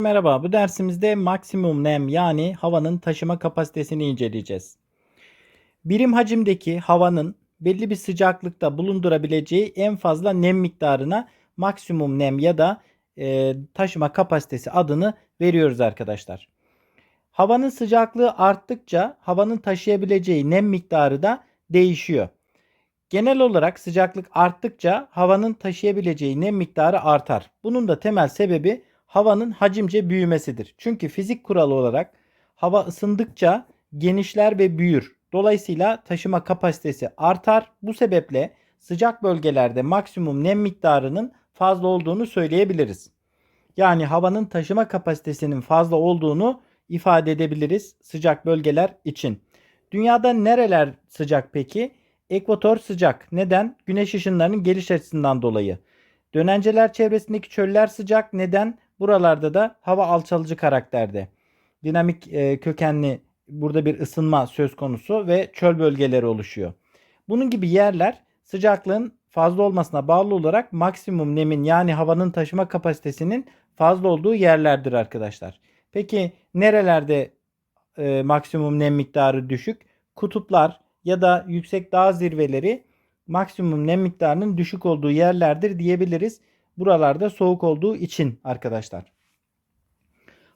Merhaba, bu dersimizde maksimum nem yani havanın taşıma kapasitesini inceleyeceğiz. Birim hacimdeki havanın belli bir sıcaklıkta bulundurabileceği en fazla nem miktarına maksimum nem ya da e, taşıma kapasitesi adını veriyoruz arkadaşlar. Havanın sıcaklığı arttıkça havanın taşıyabileceği nem miktarı da değişiyor. Genel olarak sıcaklık arttıkça havanın taşıyabileceği nem miktarı artar. Bunun da temel sebebi havanın hacimce büyümesidir. Çünkü fizik kuralı olarak hava ısındıkça genişler ve büyür. Dolayısıyla taşıma kapasitesi artar. Bu sebeple sıcak bölgelerde maksimum nem miktarının fazla olduğunu söyleyebiliriz. Yani havanın taşıma kapasitesinin fazla olduğunu ifade edebiliriz sıcak bölgeler için. Dünyada nereler sıcak peki? Ekvator sıcak. Neden? Güneş ışınlarının geliş açısından dolayı. Dönenceler çevresindeki çöller sıcak. Neden? Buralarda da hava alçalıcı karakterde. Dinamik e, kökenli burada bir ısınma söz konusu ve çöl bölgeleri oluşuyor. Bunun gibi yerler sıcaklığın fazla olmasına bağlı olarak maksimum nemin yani havanın taşıma kapasitesinin fazla olduğu yerlerdir arkadaşlar. Peki nerelerde e, maksimum nem miktarı düşük? Kutuplar ya da yüksek dağ zirveleri maksimum nem miktarının düşük olduğu yerlerdir diyebiliriz. Buralarda soğuk olduğu için arkadaşlar.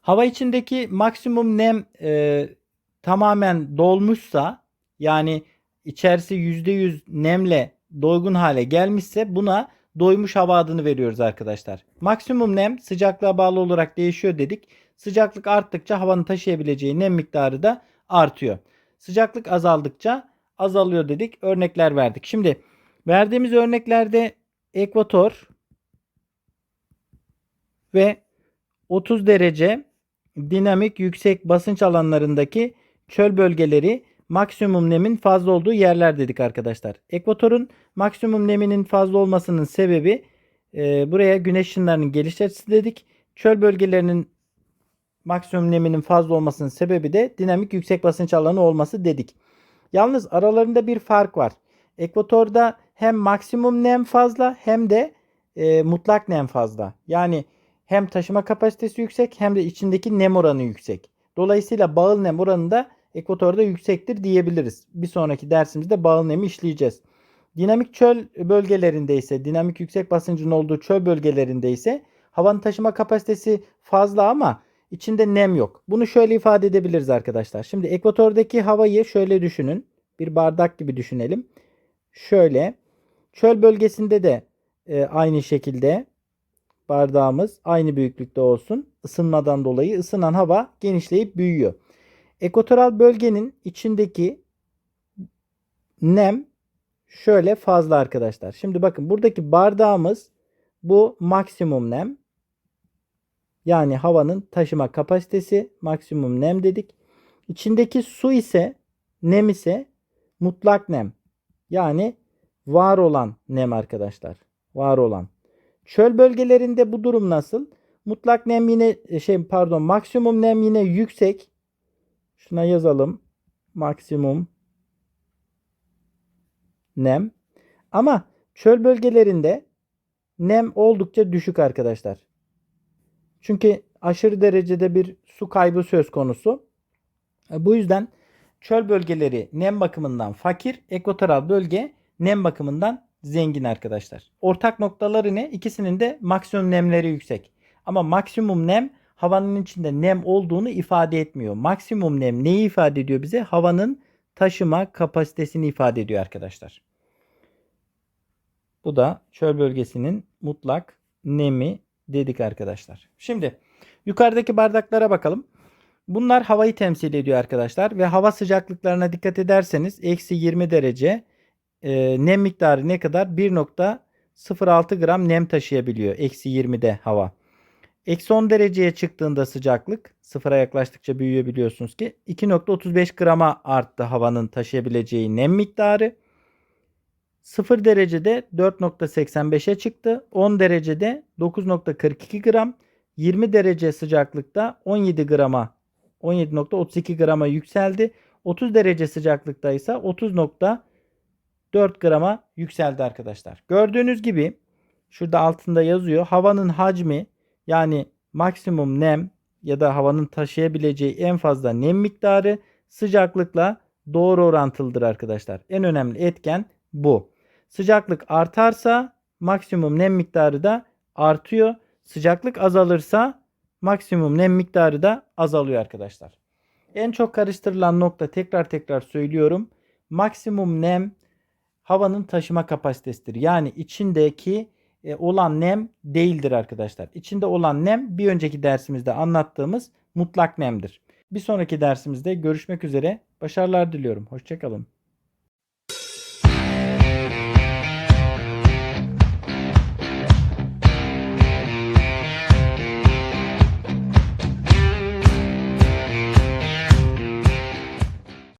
Hava içindeki maksimum nem e, tamamen dolmuşsa yani içerisi %100 nemle doygun hale gelmişse buna doymuş hava adını veriyoruz arkadaşlar. Maksimum nem sıcaklığa bağlı olarak değişiyor dedik. Sıcaklık arttıkça havanın taşıyabileceği nem miktarı da artıyor. Sıcaklık azaldıkça azalıyor dedik. Örnekler verdik. Şimdi verdiğimiz örneklerde ekvator ve 30 derece dinamik yüksek basınç alanlarındaki çöl bölgeleri maksimum nemin fazla olduğu yerler dedik arkadaşlar. Ekvatorun maksimum neminin fazla olmasının sebebi e, buraya güneş ışınlarının geliş açısı dedik. Çöl bölgelerinin maksimum neminin fazla olmasının sebebi de dinamik yüksek basınç alanı olması dedik. Yalnız aralarında bir fark var. Ekvatorda hem maksimum nem fazla hem de e, mutlak nem fazla. Yani hem taşıma kapasitesi yüksek hem de içindeki nem oranı yüksek. Dolayısıyla bağıl nem oranı da ekvatorda yüksektir diyebiliriz. Bir sonraki dersimizde bağıl nemi işleyeceğiz. Dinamik çöl bölgelerinde ise, dinamik yüksek basıncın olduğu çöl bölgelerinde ise havanın taşıma kapasitesi fazla ama içinde nem yok. Bunu şöyle ifade edebiliriz arkadaşlar. Şimdi ekvatordaki havayı şöyle düşünün. Bir bardak gibi düşünelim. Şöyle. Çöl bölgesinde de e, aynı şekilde bardağımız aynı büyüklükte olsun. Isınmadan dolayı ısınan hava genişleyip büyüyor. Ekvatoral bölgenin içindeki nem şöyle fazla arkadaşlar. Şimdi bakın buradaki bardağımız bu maksimum nem. Yani havanın taşıma kapasitesi maksimum nem dedik. İçindeki su ise nem ise mutlak nem. Yani var olan nem arkadaşlar. Var olan. Çöl bölgelerinde bu durum nasıl? Mutlak nem yine şey pardon maksimum nem yine yüksek. Şuna yazalım. Maksimum nem. Ama çöl bölgelerinde nem oldukça düşük arkadaşlar. Çünkü aşırı derecede bir su kaybı söz konusu. Bu yüzden çöl bölgeleri nem bakımından fakir, ekvatoral bölge nem bakımından zengin arkadaşlar. Ortak noktaları ne? İkisinin de maksimum nemleri yüksek. Ama maksimum nem havanın içinde nem olduğunu ifade etmiyor. Maksimum nem neyi ifade ediyor bize? Havanın taşıma kapasitesini ifade ediyor arkadaşlar. Bu da çöl bölgesinin mutlak nemi dedik arkadaşlar. Şimdi yukarıdaki bardaklara bakalım. Bunlar havayı temsil ediyor arkadaşlar ve hava sıcaklıklarına dikkat ederseniz eksi 20 derece e, nem miktarı ne kadar? 1.06 gram nem taşıyabiliyor eksi 20'de hava. Eksi 10 dereceye çıktığında sıcaklık sıfıra yaklaştıkça büyüyor biliyorsunuz ki 2.35 grama arttı havanın taşıyabileceği nem miktarı. 0 derecede 4.85'e çıktı. 10 derecede 9.42 gram. 20 derece sıcaklıkta 17 grama 17.32 grama yükseldi. 30 derece sıcaklıkta ise 30.4 grama yükseldi arkadaşlar. Gördüğünüz gibi şurada altında yazıyor. Havanın hacmi yani maksimum nem ya da havanın taşıyabileceği en fazla nem miktarı sıcaklıkla doğru orantılıdır arkadaşlar. En önemli etken bu. Sıcaklık artarsa maksimum nem miktarı da artıyor. Sıcaklık azalırsa maksimum nem miktarı da azalıyor arkadaşlar. En çok karıştırılan nokta tekrar tekrar söylüyorum. Maksimum nem havanın taşıma kapasitesidir. Yani içindeki e, olan nem değildir arkadaşlar. İçinde olan nem bir önceki dersimizde anlattığımız mutlak nemdir. Bir sonraki dersimizde görüşmek üzere. Başarılar diliyorum. Hoşçakalın.